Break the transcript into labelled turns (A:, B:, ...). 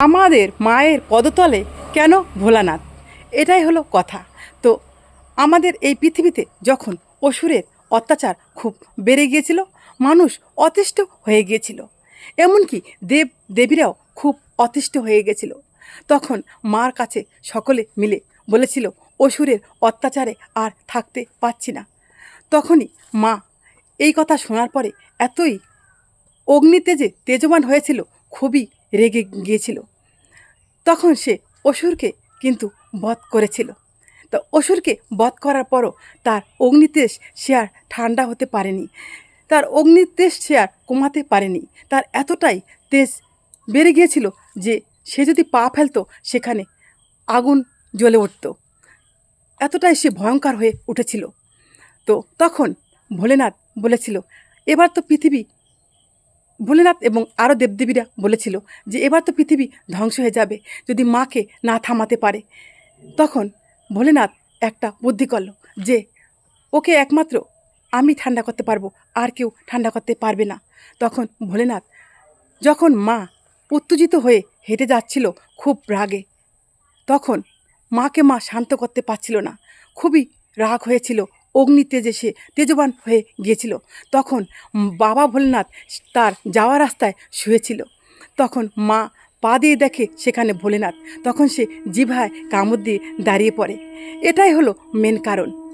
A: আমাদের মায়ের পদতলে কেন ভোলানাথ? এটাই হলো কথা। তো আমাদের এই পৃথিবীতে যখন অসুরের অত্যাচার খুব বেড়ে গিয়েছিল, মানুষ অতিষ্ঠ হয়ে গিয়েছিল। এমনকি দেব দেবীরাও খুব অতিষ্ঠ হয়ে গেছিল। তখন মার কাছে সকলে মিলে বলেছিল, অসুরের অত্যাচারে আর থাকতে পারছি না। তখনই মা এই কথা শোনার পরে এতই অগ্নিতেজে তেজবান হয়েছিল, খুবই রেগে গিয়েছিল। তখন সে অসুরকে কিন্তু বধ করেছিল। তো অসুরকে বধ করার পরও তার অগ্নিতেজ সে আর ঠান্ডা হতে পারেনি। তার অগ্নিতেজ সে আর কমাতে পারেনি। তার এতটাই তেজ বেড়ে গিয়েছিল যে সে যদি পা ফেলতো, সেখানে আগুন জ্বলে উঠত। এতটাই সে ভয়ঙ্কর হয়ে উঠেছিল। তো তখন ভোলেনাথ বলেছিল, এবার তো পৃথিবী ভোলেনাথ এবং আরও দেবদেবীরা বলেছিল যে এবার তো পৃথিবী ধ্বংস হয়ে যাবে, যদি মাকে না থামাতে পারে। তখন ভোলেনাথ একটা বুদ্ধি করল যে ওকে একমাত্র আমি ঠান্ডা করতে পারব, আর কেউ ঠান্ডা করতে পারবে না। তখন ভোলেনাথ যখন মা উত্তেজিত হয়ে হেঁটে যাচ্ছিল খুব রাগে, তখন মাকে মা শান্ত করতে পারছিল না। খুবই রাগ হয়েছিল অগ্নি তেজে সে তেজবান হয়ে গিয়েছিল, তখন বাবা ভোলেনাথ তার যাওয়া রাস্তায় শুয়েছিল। তখন মা পা দিয়ে দেখে সেখানে ভোলেনাথ, তখন সে জিভায় কামড় দিয়ে দাঁড়িয়ে পড়ে। এটাই হলো মেন কারণ।